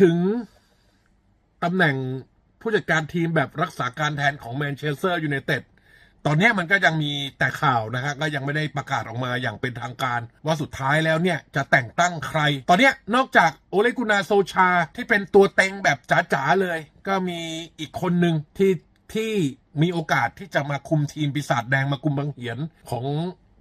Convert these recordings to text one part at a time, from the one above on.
ถึงตำแหน่งผู้จัดการทีมแบบรักษาการแทนของแมนเชสเตอร์ยูไนเต็ดตอนนี้มันก็ยังมีแต่ข่าวนะฮะก็ยังไม่ได้ประกาศออกมาอย่างเป็นทางการ ว่าสุดท้ายแล้วเนี่ยจะแต่งตั้งใคร ตอนนี้นอกจากโอเลกุนาโซชาที่เป็นตัวเต็งแบบจ๋าๆเลย ก็มีอีกคนหนึ่งที่ที่มีโอกาสที่จะมาคุมทีมปีศาจแดงมาคุมบังเหียนของ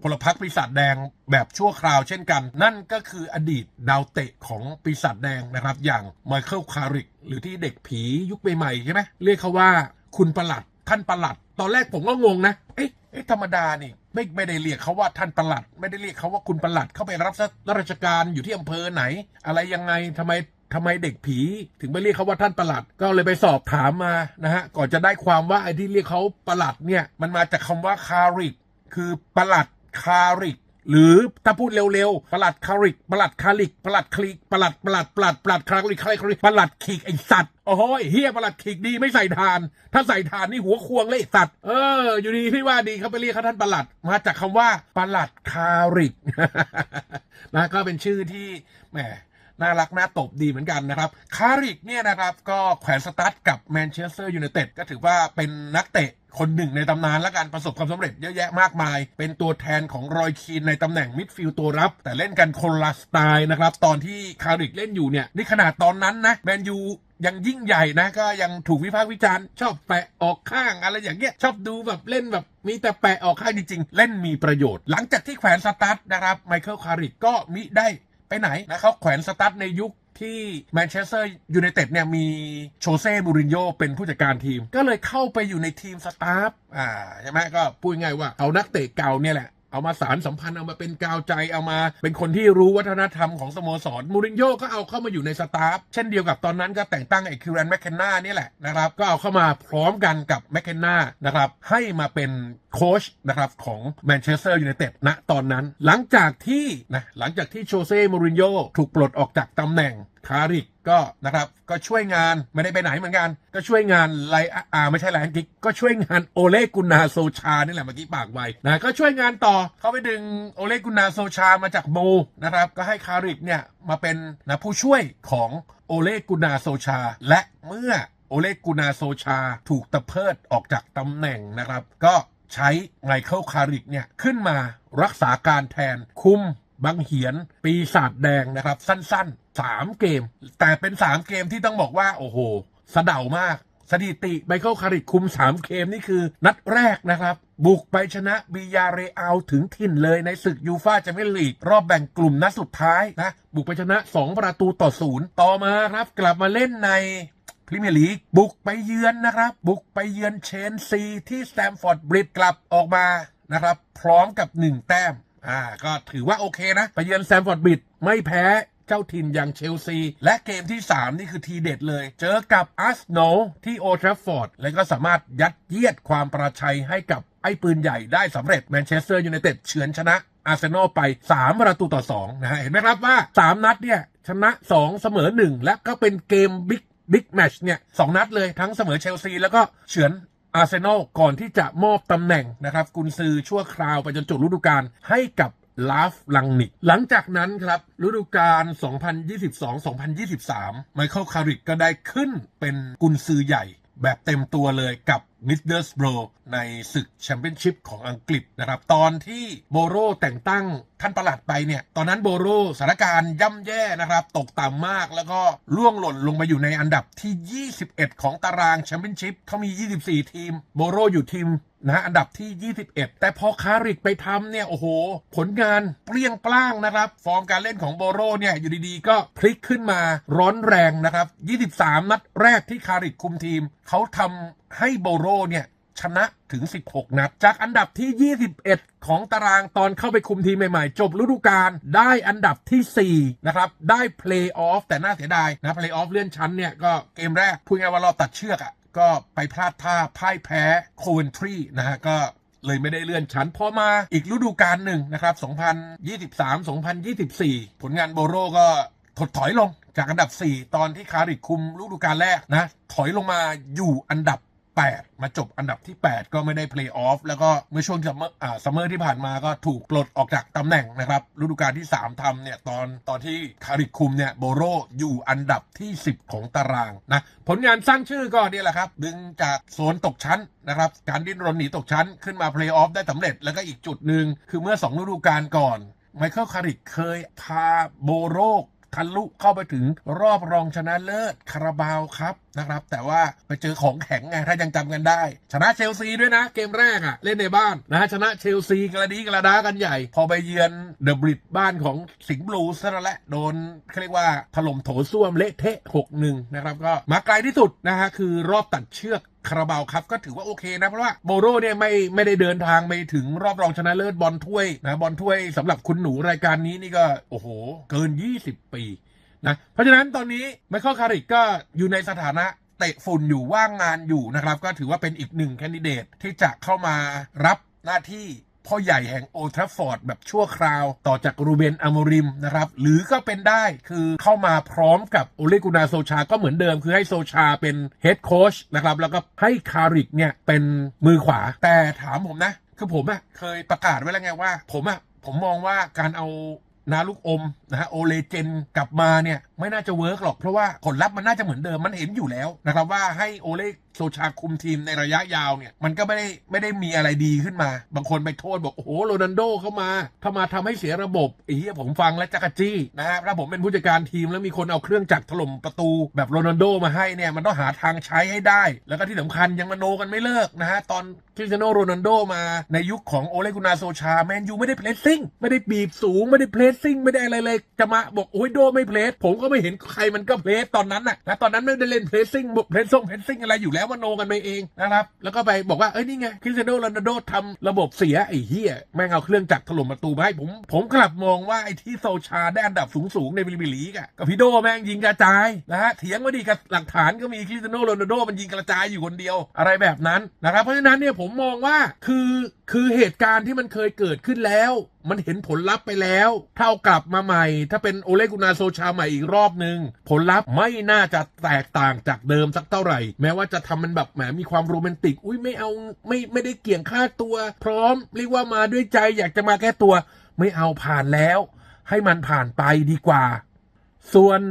พลพรรคปีศาจแดงแบบชั่วคราวเช่นกัน นั่นก็คืออดีตดาวเตะของปีศาจแดงนะครับ อย่างไมเคิลคาริก หรือที่เด็กผียุคใหม่ๆใช่ไหมเรียกเขาว่าคุณประหลัดท่านประหลัด ตอนแรกผมก็งงนะ เอ๊ะเอ๊ะธรรมดานี่ไม่ไม่ได้เรียกเขาว่าท่านประหลัด ไม่ได้เรียกเขาว่าคุณประหลัดเขาไปรับราชการอยู่ที่อำเภอไหน อะไรยังไงทำไมทำไมเด็กผี ถึงไม่เรียกเขาว่าท่านประหลัด ก็เลยไปสอบถามมานะฮะก่อนจะได้ความว่าไอ้ที่เรียกเขาประหลัดเนี่ยมันมาจากคำว่าคาริกคือประหลัด คาริก หรือถ้าพูดเร็วๆประหลัดคาริกประหลัดคาริกประหลัดคลิกประหลัดประหลัดประหลัดประหลัดคาริกคาริกคาริกประหลัดขีกไอสัตว์โอ้โหเฮียประหลัดขีกดีไม่ใส่ทาน ถ้าใส่ทานนี่หัวควงเลยสัตว์เออ อยู่ดีพี่ว่าดีเขาไปเรียกเขาท่านประหลัด มาจากคำว่าประหลัดคาริกนะก็เป็นชื่อที่แหม น่ารักน่าตบดีเหมือนกันนะครับ คาริกเนี่ยนะครับก็แขวนสตาร์ทกับแมนเชสเตอร์ยูไนเต็ดก็ถือว่าเป็นนักเตะคนหนึ่งในตำนานและการประสบความสำเร็จเยอะแยะมากมาย เป็นตัวแทนของรอยคีนในตำแหน่งมิดฟิลด์ตัวรับ แต่เล่นกันคนละสไตล์นะครับ ตอนที่คาริกเล่นอยู่เนี่ยนี่ขนาดตอนนั้นนะแมนยูยังยิ่งใหญ่นะก็ยังถูกวิพากษ์วิจารณ์ ชอบแปะออกข้างอะไรอย่างเงี้ยชอบดูแบบเล่นแบบมีแต่แปะออกข้างจริงๆ เล่นมีประโยชน์ หลังจากที่แขวนสตาร์ทนะครับไมเคิลคาริกก็มิได้ ไปไหนนะเขาแขวนสตาร์ทในยุคที่แมนเชสเตอร์ยูไนเต็ดเนี่ยมีโชเซ่มูรินโญ่เป็นผู้จัดการทีม ก็เลยเข้าไปอยู่ในทีมสตาฟอ่าใช่ไหมก็พูดง่ายว่าเอานักเตะเก่าเนี่ยแหละ เอามาสารสัมพันธ์เอามาเป็นกาวใจเอามา เป็นคนที่รู้วัฒนธรรมของสโมสรมูรินโญ่ก็เอาเข้ามาอยู่ในสตาฟเช่นเดียวกับตอนนั้นก็แต่งตั้งไอ้คิวแรนแมคเคนนานี่แหละนะครับก็เอาเข้ามาพร้อมกันกับแมคเคนนานะครับให้มาเป็นโค้ชนะครับของแมนเชสเตอร์ยูไนเต็ดณตอนนั้น หลังจากที่นะหลังจากที่โชเซ่มูรินโญ่ถูกปลดออกจากตำแหน่งคาริก ก็นะครับก็ช่วยงานไม่ได้ไปไหนเหมือนกัน ก็ช่วยงานไลอ่าไม่ใช่ไลอันกิกก็ช่วยงานโอเลกุนาโซชานี่แหละเมื่อกี้ปากไวนะก็ช่วยงานต่อเขาไปดึงโอเลกุนาโซชามาจากโมนะครับก็ให้คาริกเนี่ยมาเป็นนะผู้ช่วยของโอเลกุนาโซชา และเมื่อโอเลกุนาโซชาถูกตะเพิดออกจากตำแหน่งนะครับ ก็ใช้ไมเคิลคาริกเนี่ยขึ้นมารักษาการแทนคุมบังเหียน ปีศาจแดงนะครับ สั้นๆ 3เกม แต่เป็น3เกมที่ต้องบอกว่า โอ้โหสะเดามาก สถิติไมเคิลคาริคุม3เกมนี่คือ นัดแรกนะครับ บุกไปชนะบิยาเรอัลถึงถิ่นเลยในศึกยูฟาแชมเปี้ยนลีก รอบแบ่งกลุ่มนัดสุดท้ายนะ บุกไปชนะ 2 ประตูต่อศูนย์ต่อมาครับ กลับมาเล่นในพรีเมียร์ลีกบุกไปเยือนนะครับ บุกไปเยือนเชนซีที่สแตมฟอร์ดบริดจ์กลับออกมานะครับ พร้อมกับ 1 แต้มอ่าก็ถือว่าโอเคนะ ไปเยือนแซมฟอร์ดบิดไม่แพ้ เจ้าถิ่นอย่างเชลซี และเกมที่ 3 นี่คือทีเด็ดเลย เจอกับอาร์เซนอลที่โอทราฟฟอร์ด และก็สามารถยัดเยียดความประชัยให้กับไอ้ปืนใหญ่ได้สำเร็จแมนเชสเตอร์ยูไนเต็ดเฉือนชนะอาร์เซนอลไป 3 ประตูต่อ 2 นะฮะ เห็นไหมครับว่า 3 นัดเนี่ย ชนะ 2 เสมอ 1 และก็เป็นเกมบิ๊กบิ๊กแมชเนี่ยสองนัดเลยทั้งเสมอเชลซีแล้วก็เฉือนอาร์เซนอลก่อนที่จะมอบตำแหน่งนะครับ กุนซือชั่วคราวไปจนจบฤดูกาลให้กับ ลาฟลังนิก หลังจากนั้นครับฤดูกาล 2022-2023 ไมเคิลคาริกก็ได้ขึ้นเป็นกุนซือใหญ่แบบเต็มตัวเลยกับมิดเดิลสโบรในศึกแชมเปี้ยนชิพของอังกฤษนะครับ ตอนที่โบโรแต่งตั้งท่านประหลัดไปเนี่ย ตอนนั้นโบโรสถานการณ์ย่ำแย่นะครับ ตกต่ำมากแล้วก็ล่วงหล่นลงมาอยู่ในอันดับที่ 21 ของตารางแชมเปี้ยนชิพเขามี 24 ทีม โบโรอยู่ทีม นะอันดับที่ 21 แต่พอคาริกไปทำเนี่ยโอ้โห ผลงานเปรี้ยงปร้างนะครับ ฟอร์มการเล่นของโบโรเนี่ยอยู่ดีๆ ก็พลิกขึ้นมาร้อนแรงนะครับ 23 นัดแรกที่คาริกคุมทีม เขาทำให้โบโรเนี่ยชนะถึง 16 นัด จากอันดับที่ 21 ของตารางตอนเข้าไปคุมทีมใหม่ๆ จบฤดูกาลได้อันดับที่ 4 นะครับ ได้เพลย์ออฟแต่น่าเสียดายนะเพลย์ออฟเลื่อนชั้นเนี่ย ก็เกมแรกพูดง่ายว่ารอบตัดเชือกอะ ก็ไปพลาดท่าพ่ายแพ้โคเวนทรีนะฮะก็เลยไม่ได้เลื่อนชั้นพอมาอีกฤดูกาลหนึ่งนะครับ 2023-2024 ผลงานโบโรก็ถดถอยลงจากอันดับ 4 ตอนที่คาริคุมฤดูกาลแรกนะ ถอยลงมาอยู่อันดับ 8 มาจบอันดับที่ 8 ก็ไม่ได้เพลย์ออฟแล้วก็เมื่อช่วงซัมเมอร์อ่าซัมเมอร์ที่ผ่านมาก็ถูกปลดออกจากตำแหน่งนะครับฤดูกาลที่ 3ทำเนี่ยตอนตอนที่คาริคุมเนี่ยโบโรอยู่อันดับที่ 10 ของตารางนะผลงานสร้างชื่อก็เนี่ยแหละครับ ดึงจากโซนตกชั้นนะครับการดิ้นรนหนีตกชั้นขึ้นมาเพลย์ออฟได้สำเร็จแล้วก็อีกจุดหนึ่งคือเมื่อ2ฤดูกาลก่อนไมเคิลคาริกเคยพาโบโร ทะลุเข้าไปถึงรอบรองชนะเลิศคาราบาวครับนะครับ แต่ว่าไปเจอของแข็งไงถ้ายังจำกันได้ ชนะเชลซีด้วยนะ เกมแรกอะเล่นในบ้านนะฮะชนะเชลซีกระดีกระดากันใหญ่ พอไปเยือนเดอะบริดบ้านของสิงห์บลูซะแล้วแหละโดนเขาเรียกว่าถล่มโถส้วมเละเทะ6-1นะครับก็มาไกลที่สุดนะฮะคือรอบตัดเชือก คาราบาวครับก็ถือว่าโอเคนะ เพราะว่าโบโรเนี่ยไม่ไม่ได้เดินทางไปถึงรอบรองชนะเลิศบอลถ้วยนะบอลถ้วยสำหรับคุณหนูรายการนี้นี่ก็โอ้โห เกิน 20 ปีนะเพราะฉะนั้นตอนนี้ไมเคิลคาริกก็อยู่ในสถานะเตะฝุ่นอยู่ว่างงานอยู่นะครับ ก็ถือว่าเป็นอีกหนึ่งแคนดิเดตที่จะเข้ามารับหน้าที่ พ่อใหญ่แห่งโอทราฟอร์ดแบบชั่วคราว ต่อจากรูเบนอโมริมนะครับหรือก็เป็นได้คือเข้ามาพร้อมกับโอเลกุนาโซชาก็เหมือนเดิม คือให้โซชาเป็นเฮดโค้ชนะครับแล้วก็ให้คาริกเนี่ยเป็นมือขวาแต่ถามผมนะ คือผมอะเคยประกาศไว้แล้วไงว่า ผมอะผมมองว่าการเอานาลูกอมนะฮะโอเลเจนกลับมาเนี่ย ไม่น่าจะเวิร์กหรอกเพราะว่าผลลัพธ์มันน่าจะเหมือนเดิมมันเห็นอยู่แล้วนะครับว่าให้โอเล โซชาคุมทีมในระยะยาวเนี่ยมันก็ไม่ได้ไม่ได้มีอะไรดีขึ้นมา บางคนไปโทษบอกโอ้โหโรนัลโดเข้ามาถ้ามาทำให้เสียระบบไอ้เหี้ยผมฟังแล้วจักรจี้นะฮะถ้าผมเป็นผู้จัดการทีมแล้วมีคนเอาเครื่องจักรถล่มประตู แบบโรนัลโดมาให้เนี่ยมันต้องหาทางใช้ให้ได้ แล้วก็ที่สำคัญยังมโนกันไม่เลิกนะฮะตอนคริสเตียโนโรนัลโดมาในยุคของโอเลกุนาโซชาแมนยูไม่ได้เพลสซิ่งไม่ได้บีบสูงไม่ได้เพลสซิ่งไม่ได้อะไรเลยจะมาบอกโอ้ยโดไม่เพลสผมก็ไม่เห็นใครมันก็เพลสตอนนั้นน่ะนะตอนนั้นไม่ได้เล่นเพลสซิ่งเพลสซ่งเพลสซิ่งอะไรอยู่แล้วมโนกันไปเองนะครับ แล้วก็ไปบอกว่า เอ้ยนี่ไงคริสเตียโนโรนัลโดทำระบบเสียไอ้เหี้ยแม่งเอาเครื่องจักรถล่มประตูมาให้ผม ผมกลับมองว่าไอ้ที่โซชาได้อันดับสูงๆในวิลลีกอะกับพี่โดแม่งยิงกระจายนะฮะเถียงมาดีกับหลักฐานก็มีคริสเตียโนโรนัลโดมันยิงกระจายอยู่คนเดียว อะไรแบบนั้นนะครับเพราะฉะนั้นเนี่ยผมมองว่าคือคือเหตุการณ์ที่มันเคยเกิดขึ้นแล้ว มันเห็นผลลัพธ์ไปแล้วถ้าเอากลับมาใหม่ ถ้าเป็นโอเลกุนาโซชาใหม่อีกรอบหนึ่งผลลัพธ์ไม่น่าจะแตกต่างจากเดิมสักเท่าไหร่ แม้ว่าจะทำมันแบบแหมมีความโรแมนติก อุ้ยไม่เอาไม่ไม่ได้เกี่ยงค่าตัว พร้อมเรียกว่ามาด้วยใจอยากจะมาแก้ตัว ไม่เอาผ่านแล้ว ให้มันผ่านไปดีกว่า ส่วน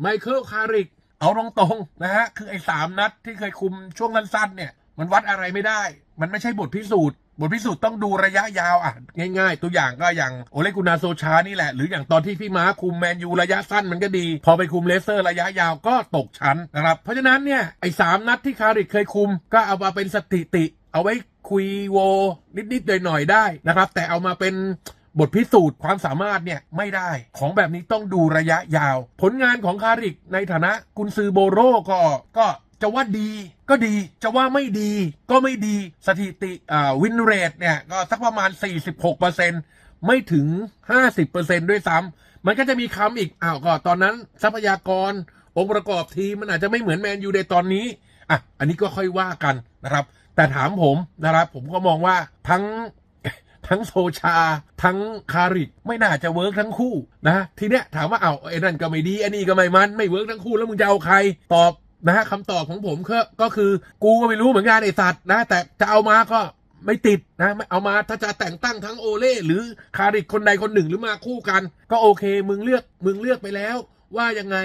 ไมเคิลคาริกเอาตรงๆนะฮะคือไอ้สามนัดที่เคยคุมช่วงสั้นๆเนี่ย มันวัดอะไรไม่ได้ มันไม่ใช่บทพิสูจน์ บทพิสูจน์ต้องดูระยะยาวอะ ง่ายๆ ตัวอย่างก็อย่างโอเลกุนาโซชานี่แหละ หรืออย่างตอนที่พี่ม้าคุมแมนยูระยะสั้นมันก็ดี พอไปคุมเลสเตอร์ระยะยาวก็ตกชั้นนะครับ เพราะฉะนั้นเนี่ยไอ้สามนัดที่คาริกเคยคุม ก็เอามาเป็นสถิติ เอาไว้คุยโว นิดๆหน่อยๆได้นะครับ แต่เอามาเป็นบทพิสูจน์ความสามารถเนี่ยไม่ได้ของแบบนี้ต้องดูระยะยาว ผลงานของคาริกในฐานะกุนซือโบโรก็ก็ จะว่าดีก็ดีจะว่าไม่ดีก็ไม่ดีสถิติวินเรทเนี่ยก็สักประมาณ 46%ไม่ถึง 50%ด้วยซ้ำมันก็จะมีคำอีกอ้าวก็ตอนนั้นทรัพยากรองค์ประกอบทีมมันอาจจะไม่เหมือนแมนยูในตอนนี้อะอันนี้ก็ค่อยว่ากันนะครับ แต่ถามผมนะครับผมก็มองว่าทั้งทั้งโซชา ทั้งคาริกไม่น่าจะเวิร์กทั้งคู่นะทีเนี้ยถามว่าเอาไอ้นั่นก็ไม่ดีไอ้นี่ก็ไม่มันไม่เวิร์กทั้งคู่แล้วมึงจะเอาใครตอบ นะฮะคำตอบของผมก็คือกูก็ไม่รู้เหมือนกันไอสัตว์นะ แต่จะเอามาก็ไม่ติดนะไม่เอามาถ้าจะแต่งตั้งทั้งโอเล่หรือคาริกคนใดคนหนึ่งหรือมาคู่กัน ก็โอเค มึงเลือกมึงเลือกไปแล้ว ว่ายังไง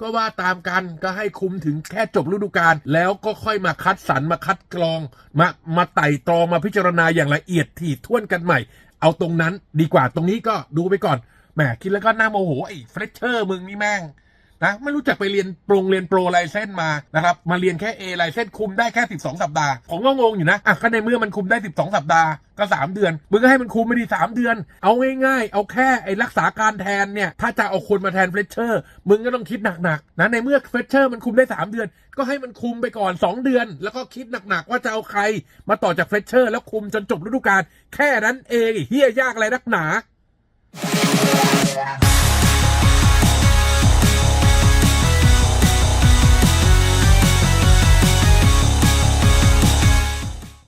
ก็ว่าตามกันก็ให้คุมถึงแค่จบฤดูกาลแล้วก็ค่อยมาคัดสรรมาคัดกรองมามาไต่ตรองมาพิจารณาอย่างละเอียดถี่ถ้วนกันใหม่ เอาตรงนั้นดีกว่าตรงนี้ก็ดูไปก่อนแหมคิดแล้วก็น่าโมโหไอ้เฟรชเชอร์มึงนี่แม่ง นะไม่รู้จักไปเรียนปรงเรียนโปรไลเซนมานะครับมาเรียนแค่ A ไลเซนคุมได้แค่ 12 สัปดาห์ ผมก็งงอยู่นะอะก็ในเมื่อมันคุมได้ 12 สัปดาห์ก็ 3 เดือนมึงก็ให้มันคุมไม่ดี 3 เดือน เอาง่ายๆ เอาแค่ไอ้รักษาการแทนเนี่ย ถ้าจะเอาคนมาแทนเฟรชเชอร์มึงก็ต้องคิดหนักๆนะในเมื่อเฟรชเชอร์มันคุมได้ 3 เดือน ก็ให้มันคุมไปก่อน 2 เดือน แล้วก็คิดหนักๆว่าจะเอาใคร มาต่อจากเฟรชเชอร์แล้วคุมจนจบฤดูกาลแค่นั้นเองเฮียยากอะไรนักหนา